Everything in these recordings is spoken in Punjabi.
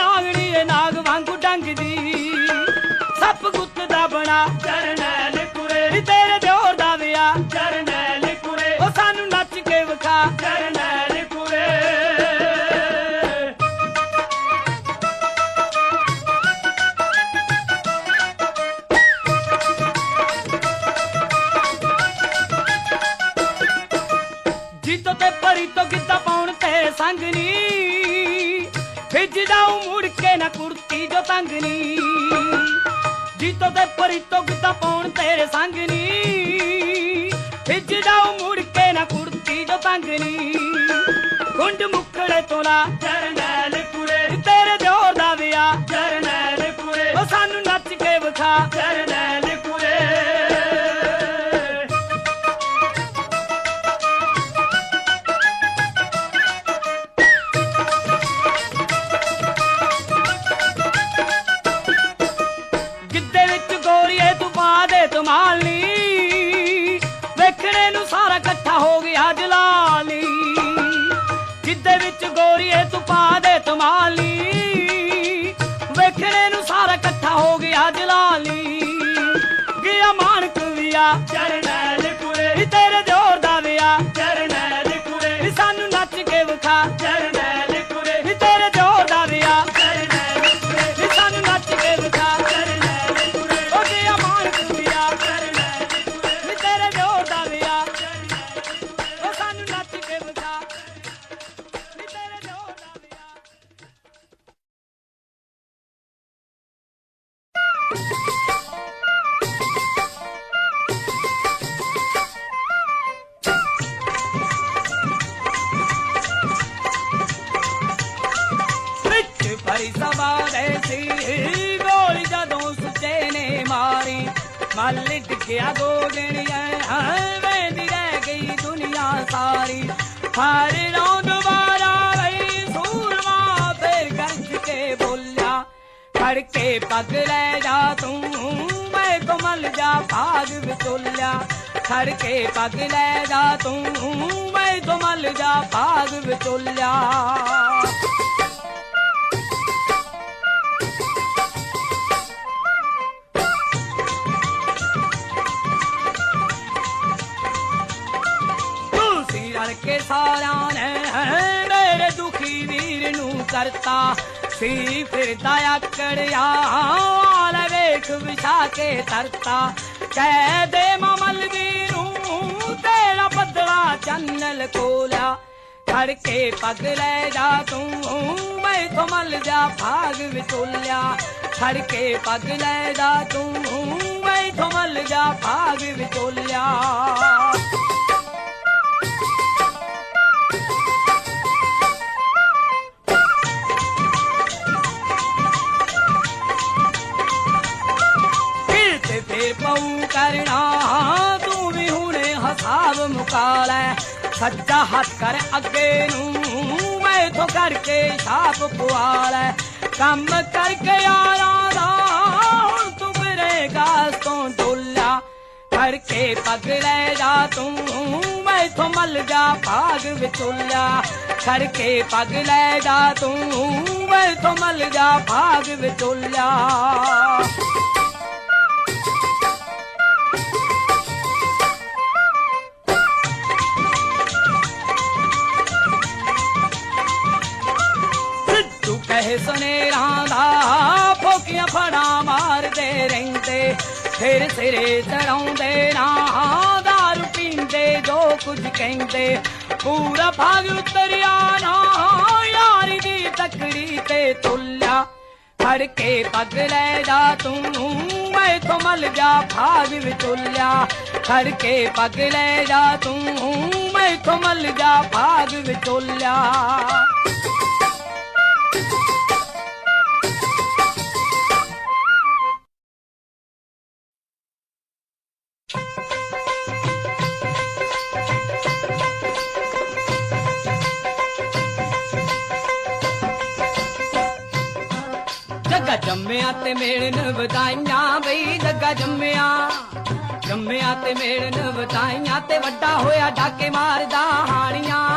ਨਾਗਣੀ ਏ ਨਾਗ ਵਾਂਗੂ ਡੰਗਦੀ। ਸੱਪ ਗੁੱਤ ਦਾ ਬਣਾ ਜਰਨੈਲ ਨੀ ਜੀਤੋ ਪਰੀ ਪਾਉਣ ਤੇਰੇ ਸੰਗ ਨੀ। ਮੁੜ ਕੇ ਨਾ ਕੁਰਤੀ ਜੋ ਤੰਗ ਨੀ। ਗੁੰਡ ਮੁੱਕੜੇ ਤੋਂ ਲਾ ਜਰਨੈਲ ਕੁਰੇ ਤੇਰੇ ਦਿਓਰ ਦਾ ਵਿਆਹ। ਜਰਨੈਲ ਕੁਰੇ ਉਹ ਸਾਨੂੰ ਨੱਚ ਕੇ ਵਿਖਾ। ਜਰਨੈਲ ਗਿੱਧੇ ਵਿੱਚ ਗੋਰੀਏ ਤੂੰ ਪਾ ਦੇ ਤੁਮਾਲੀ ਵੇਖਣੇ ਨੂੰ ਸਾਰਾ ਇਕੱਠਾ ਹੋ ਗਿਆ ਜਲਾਲੀ ਗਿੱਧੇ ਵਿੱਚ ਗੋਰੀਏ ਤੂੰ ਪਾ ਦੇ ਤੁਮਾਲੀ ਵੇਖਣੇ ਨੂੰ ਸਾਰਾ ਇਕੱਠਾ ਹੋ ਗਿਆ ਜਲਾਲੀ ਗਿਆ ਮਾਨਕ ਵਿਆ ਜਰਨੈਲ ਕੁਰੇ ਨੀ ਤੇਰੇ ਸਾਰੀ। ਹਰ ਰੌਂ ਦੁਬਾਰਾ ਰਹੀ ਸੂਰਮਾ ਫੇਰ ਗਰਜ ਕੇ ਬੋਲਿਆ ਫੜ ਕੇ ਪੱਗ ਲੈ ਜਾ ਤੂੰ, ਮੈਂ ਕਮਲ ਜਾ ਭਾਗ ਵਿਚੋਲਿਆ। ਫੜ ਕੇ ਪੱਗ ਲੈ ਜਾ ਤੂੰ, ਮੈਂ ਕਮਲ ਜਾ ਭਾਗ ਵਿਚੋਲਿਆ। ਕੇ ਸਾਰਿਆਂ ਨੇ ਮੇਰੇ ਦੁਖੀ ਵੀਰ ਨੂੰ ਕਰਤਾ। ਸੀ ਫਿਰਦਾ ਆਕੜਿਆ ਲੈ ਵੇਖ ਵਿਛਾ ਕੇ ਤਰਤਾ। ਕਹਿ ਦੇ ਮਮਲ ਨੂੰ ਤੇਰਾ ਬਦਲਾ ਚੰਨਲ ਕੋਲਿਆ ਖੜ ਕੇ ਪੱਗ ਲੈ ਜਾ ਤੂੰ, ਮੈਂ ਕਮਲ ਜਾ ਭਾਗ ਵਿਚੋਲਿਆ। ਖੜ ਕੇ ਪੱਗ ਲੈ ਜਾ ਤੂੰ, ਮੈਂ ਕਮਲ ਜਾ ਭਾਗ ਵਿਚੋਲਿਆ। ਸੱਜਾ ਹੱਥ ਕਰ ਅੱਗੇ ਨੂੰ ਮੈਥੋਂ ਕਰਕੇ ਛਾਪ ਪਵਾ ਲੈ ਕੰਮ ਕਰਕੇ ਯਾਰਾਂ ਦਾ, ਹੁਣ ਤੂੰ ਮੇਰੇ ਗਾਸ ਤੋਂ ਡੋਲਾ। ਕਰਕੇ ਕੇ ਪੱਗ ਲੈ ਜਾ ਤੂੰ, ਮੈਂ ਮੈਥੋਂ ਮੱਲ ਜਾ ਭਾਗ ਵਿਚੋਲਾ। ਕਰਕੇ ਕੇ ਪੱਗ ਲੈ ਜਾ ਤੂੰ, ਮੈਂ ਤੋਂ ਮਲ ਜਾ ਭਾਗ ਵਿਚੋਲਿਆ ਸਿਰੇ ਚੜਾਉਂਦੇ ਨਾ ਦਾਰੂ ਪੀਂਦੇ, ਜੋ ਕੁਝ ਕਹਿੰਦੇ। ਪੂਰਾ ਭਾਗ ਉਤਰਿਆ ਨਾ, ਯਾਰੀ ਦੀ ਤਕੜੀ ਤੇ ਤੁਲਿਆ। ਫੜ ਕੇ ਪੱਗ ਲੈ ਜਾ ਤੂੰ ਮੈਂ ਕਮਲ ਜਾ ਭਾਗ ਵਿਚੋਲਿਆ। ਫੜ ਕੇ ਪੱਗ ਲੈ ਜਾ ਤੂੰ ਮੈਂ ਮਲ ਜਾ ਭਾਗ ਵਿਚੋਲਿਆ। ਜੱਗਾ ਜੰਮਿਆ ਤੇ ਮੇਲਨ ਵਧਾਈਆਂ ਬਈ ਜੱਗਾ ਜੰਮਿਆ। ਜੰਮਿਆ ਤੇ ਮੇਲਨ ਵਧਾਈਆਂ ਤੇ ਵੱਡਾ ਹੋਇਆ ਡਾਕੇ ਮਾਰਦਾ ਹਾਣੀਆਂ।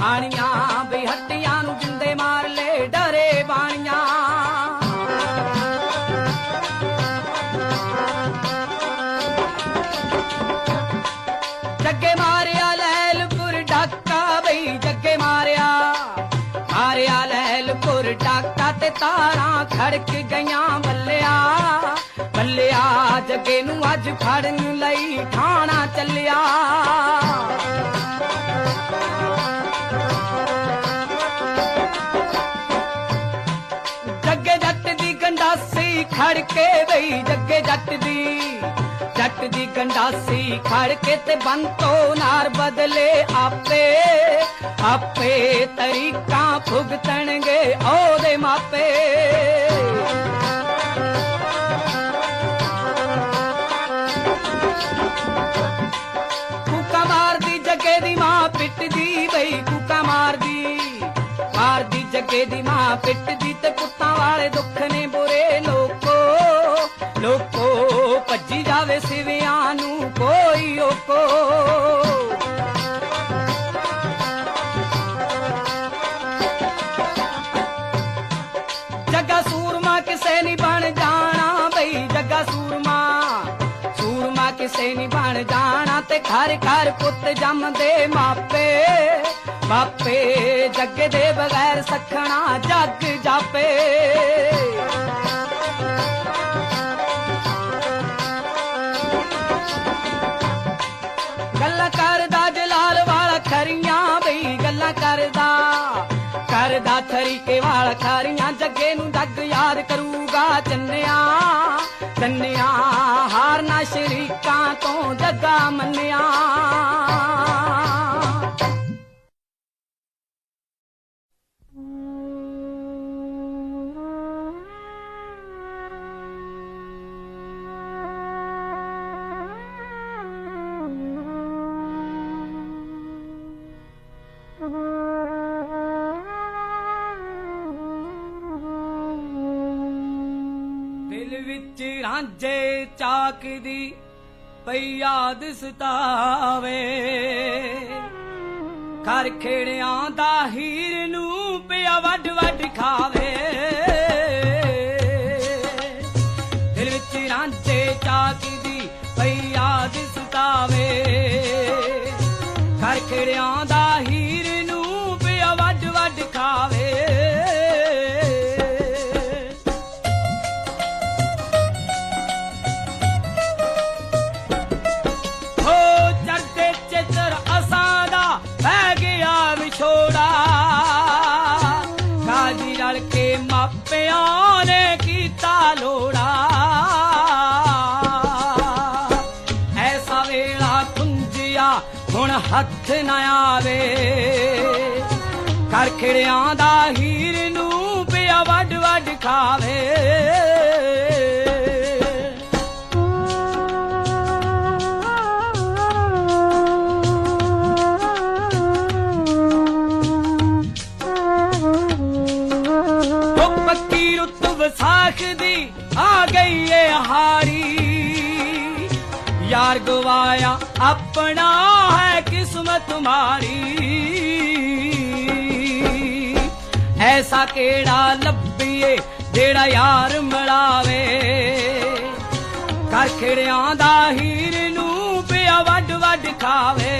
ਹਾਣੀਆਂ ਬਈ ਹੱਟੀਆਂ ਨੂੰ ਜਿੰਦੇ ਮਾਰ ਲੈ ਡਰੇ ਬਾਣੀਆਂ। ਤਾਰਾਂ ਖੜਕ ਗਈਆਂ ਬੱਲਿਆ ਬੱਲਿਆ ਜੱਗੇ ਨੂੰ ਅੱਜ ਫੜਨ ਲਈ ਥਾਣਾ ਚੱਲਿਆ। ਜੱਗੇ ਜੱਟ ਦੀ ਗੰਡਾਸੀ ਖੜਕੇ ਬਈ, ਜੱਗੇ ਜੱਟ ਦੀ। ਜੱਟ ਦੀ ਗੰਡਾਸੀ ਖੜ ਕੇ ਤੇ ਬੰਤੋ ਨਾਰ ਬਦਲੇ ਆਪੇ ਆਪੇ ਤਰੀਕਾਂ ਭੁਗਤਣਗੇ ਉਹਦੇ ਮਾਪੇ। ਕੂਕਾ ਮਾਰਦੀ, ਜੱਗੇ ਦੀ ਮਾਂ ਪਿੱਟਦੀ ਬਈ ਕੂਕਾ ਮਾਰਦੀ। ਮਾਰਦੀ, ਜੱਗੇ ਦੀ ਮਾਂ ਪਿੱਟਦੀ ਤੇ ਪੁੱਤਾਂ ਵਾਲੇ ਦੁੱਖ ਨੇ ਬੁਰੇ ਲੋਕੋ ਸਿਵਿਆਂ ਨੂੰ ਕੋਈ ਓਕੋ। ਜੱਗਾ ਸੂਰਮਾ ਕਿਸੇ ਨਹੀਂ ਬਣ ਜਾਣਾ ਬਈ, ਜੱਗਾ ਸੂਰਮਾ। ਸੂਰਮਾ ਕਿਸੇ ਨਹੀਂ ਬਣ ਜਾਣਾ ਤੇ ਘਰ ਘਰ ਪੁੱਤ ਜੰਮਦੇ ਮਾਪੇ। ਮਾਪੇ ਜੱਗ ਦੇ ਬਗੈਰ ਸਖਣਾ ਜੱਗ ਜਾਪੇ। ਗੱਲਾਂ ਕਰਦਾ, ਜਲਾਲ ਵਾਲਾ ਖਰੀਆਂ ਬਈ, ਗੱਲਾਂ ਕਰਦਾ। ਕਰਦਾ ਥਰੀਕੇ ਵਾਲਾ ਖਰੀਆਂ, ਜੱਗੇ ਨੂੰ ਡੱਗ ਯਾਦ ਕਰੂਗਾ ਚੰਨਿਆ। ਚੰਨਿਆ ਹਾਰਨਾ ਸ਼ਰੀਕਾਂ ਤੋਂ ਜੱਗਾ ਮੰਨਿਆ। ਚਾਕ ਦੀ ਪਈ ਯਾਦ ਸਤਾਵੇ? ਘਰ ਖੇੜਿਆਂ ਦਾ ਹੀਰ ਨੂੰ ਪਿਆ ਵੱਡ ਵੱਡ ਖਾਵੇ। ਦਿਲ ਵਿੱਚ ਰਾਂਝੇ ਚਾਕ ਦੀ ਪਈ ਯਾਦ ਸਤਾਵੇ? ਘਰ ਖੇੜਿਆਂ ਦਾ ਹੱਥ ਨਾ ਆਵੇ। ਕਰ ਖਿੜਿਆਂ ਦਾ ਹੀਰ ਨੂੰ ਪਿਆ ਵੱਡ ਵੱਡ ਖਾਵੇ। ਉਹ ਵਿਸਾਖ ਦੀ ਆ ਗਈ ਏ ਹਾਰੀ। ਯਾਰ ਗਵਾਇਆ ਆਪਣਾ ਹੈ ਕਿਸਮਤ ਐਸਾ ਕਿਹੜਾ ਲੱਭੀਏ ਜਿਹੜਾ ਯਾਰ ਮਿਲਾਵੇ ਕਰ ਖਿੜਿਆਂ ਦਾ ਹੀਰ ਨੂੰ ਪਿਆ ਵੱਡ ਵੱਡ ਖਾਵੇ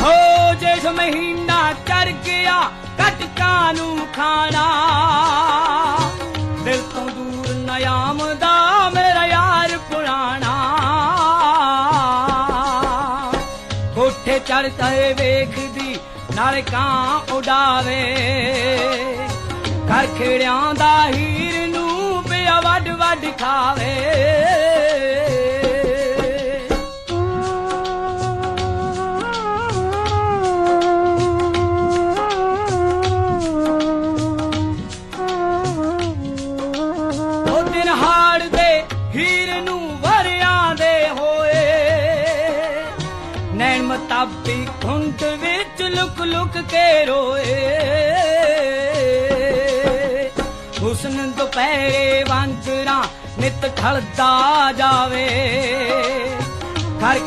ਹੋ ਜੇਠ ਮਹੀਨਾ ਕਰ ਗਿਆ ਕਟਕਾ ਨੂੰ ਖਾਣਾ ਕੋਠੇ ਚੜ੍ਹਦਾ ਵੇਖਦੀ, ਨਾਲ ਕਾਂ ਉਡਾਵੇ। ਕਰ ਖੇੜਿਆਂ ਦਾ ਹੀਰ ਨੂੰ ਪਿਆ ਵੱਡ ਵੱਡ ਖਾਵੇ। ਲੁਕ ਕੇ ਰੋਏ। ਹੁਸਨ ਦੁਪਹਿਰੇ ਵਾਂਝਰਾ ਨਿਤ ਖਲਦਾ ਜਾਵੇ। ਘਰ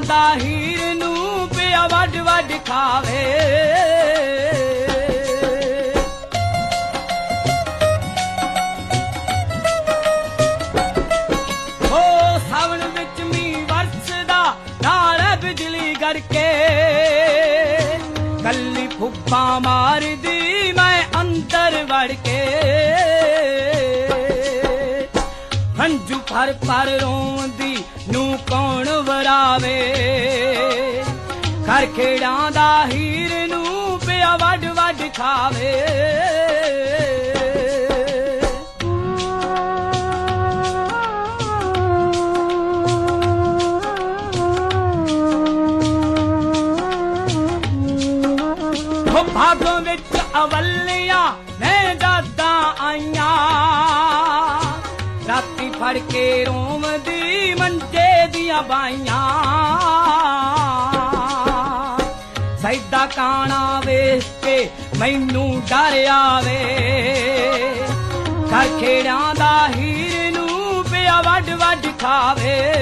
ਦਾ ਹੀਰ ਨੂੰ ਪਿਆ ਵੱਡ ਵੱਡ ਖਾਵੇ। ਕੱਲੀ ਮਾਰਦੀ ਮੈਂ ਅੰਦਰ ਵੜ ਕੇ। ਹੰਝੂ ਭਰ ਭਰ ਰੋਂਦੀ ਨੂੰ ਕੌਣ ਵਰਾਵੇ? ਘਰ ਖੇੜਾਂ ਦਾ ਹੀਰ ਨੂੰ ਪਿਆ ਵੱਡ ਵੱਡ ਖਾਵੇ। ਵਿੱਚ ਅਵੱਲੀਆਂ ਨੇ ਆਈਆਂ। ਰਾਤੀ ਫੜ ਕੇ ਰੋਵਦੀ ਮੰਜੇ ਦੀਆਂ ਬਾਈਆਂ। ਸੈਦਾ ਕਾਣਾ ਵੇਖ ਕੇ ਮੈਨੂੰ ਡਰ ਆਵੇ। ਘਰ ਖੇੜਾਂ ਦਾ ਹੀਰ ਨੂੰ ਪਿਆ ਵੱਡ ਵੱਡ ਖਾਵੇ।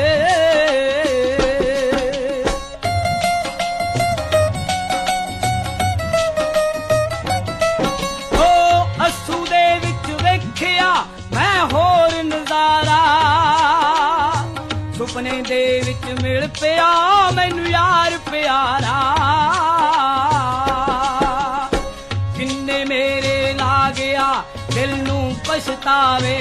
ਪਿਆਰਾ। ਕਿੰਨੇ ਮੇਰੇ ਲਾਗਿਆ ਦਿਲ ਨੂੰ ਪਛਤਾਵੇ।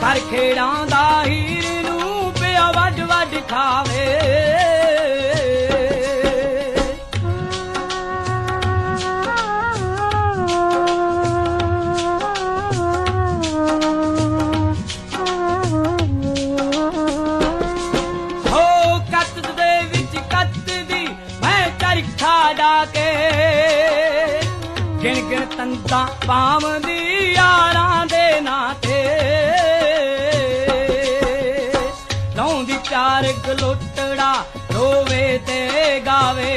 ਕਰ ਖੇੜਾਂ ਦਾ ਹੀਰ ਨੂੰ ਪਿਆ ਵੱਡ ਵੱਡ ਖਾਵੇ। ਗਿਣ ਤੰਦਾਂ ਪਾਵਦੀ ਯਾਰਾਂ ਦੇ ਨਾਂ ਤੇ ਲਾਉਂਦੀ ਚਾਰ ਗਲੋਟੜਾ ਰੋਵੇ ਤੇ ਗਾਵੇ।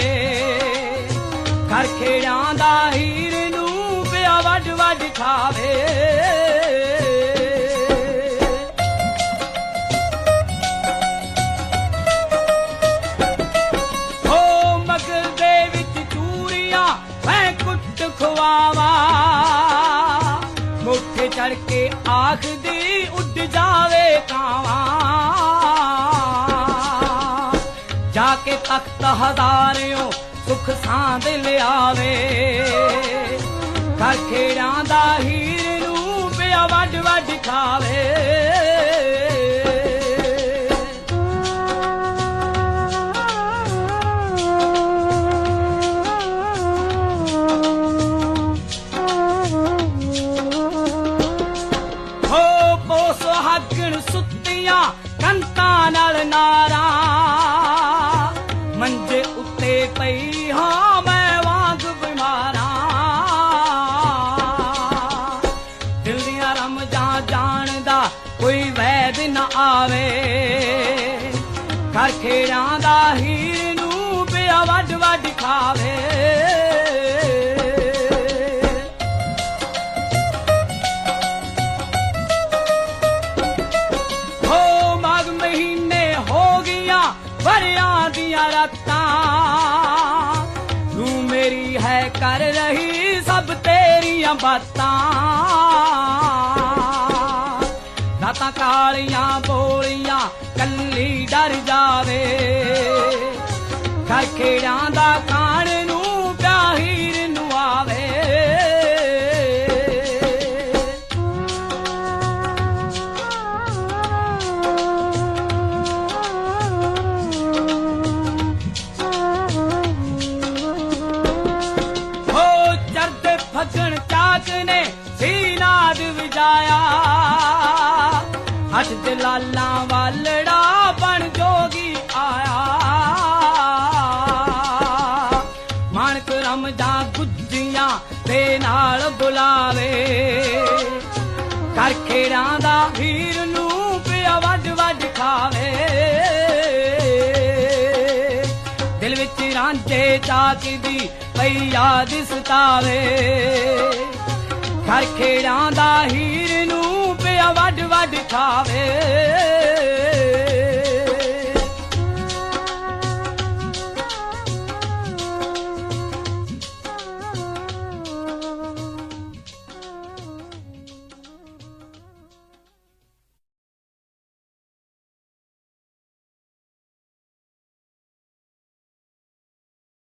ਘਰ ਖੇੜਾਂ ਦਾ ਹੀਰ ਨੂੰ ਪਿਆ ਵੱਡ ਵੱਡ ਖਾਵੇ। ਕੇ ਤਖਤ ਹਜ਼ਾਰਿਓ ਸੁਖ ਸਾਂਦ ਲਿਆਵੇ। ਖੇੜਾਂ ਦਾ ਹੀਰ ਨੂੰ ਪਿਆ ਵੱਡ ਵੱਡ ਖਾਵੇ। ਹੋ ਪੋਸ ਹੱਗਣ ਸੁੱਤੀਆਂ ਕੰਤਾਂ ਨਾਲ ਨਾਰਾ। ਨਾ ਆਵੇ ਦਾ ਹੀਰ ਨੂੰ ਪਿਆ ਵੱਡ ਵੱਡ ਖਾਵੇ। ਹੋ ਮਗ ਮਹੀਨੇ ਹੋ ਗਈਆਂ ਵਰਿਆਂ ਦੀਆਂ ਰਾਤਾਂ। ਤੂੰ ਮੇਰੀ ਹੈ ਕਰ ਰਹੀ ਸਭ ਤੇਰੀਆਂ ਬਾਤਾਂ। ਰਾਤਾਂ ਕਾਲੀਆਂ ਬੋਲੀਆਂ ਕੱਲੀ ਡਰ ਜਾਵੇ। ਘਰ ਖੇੜਾਂ ਦਾ ਕਾਣ ਨੂੰ ਪਿਆਹੀਰ ਨੂੰ ਆਵੇ। ਹੋ ਚਰਦੇ ਫਗਣ ਚਾਕ ਨੇ ਸੀਨਾਦ ਵਜਾਇਆ। ਹੱਥ ਲਾਲਾਂ ਵਾਲੜਾ ਬਣ ਜੋਗੀ ਆਇਆ। ਮਾਨਕ ਰਮਜਾਂ ਗੁੱਜੀਆਂ ਦੇ ਨਾਲ ਬੁਲਾਵੇ। ਕਰ ਖੇੜਾਂ ਦਾ ਹੀਰ ਨੂੰ ਪਿਆ ਵੱਡ ਵੱਡ ਖਾਵੇ। ਦਿਲ ਵਿੱਚ ਰਾਂਝੇ ਚਾਕ ਦੀ ਪਈ ਯਾਦ ਸਤਾਵੇ। ਕਰ ਖੇੜਾਂ ਦਾ ਹੀਰ ਨੂੰ ਆ ਵੱਡ ਵੱਡ ਖਾਵੇ।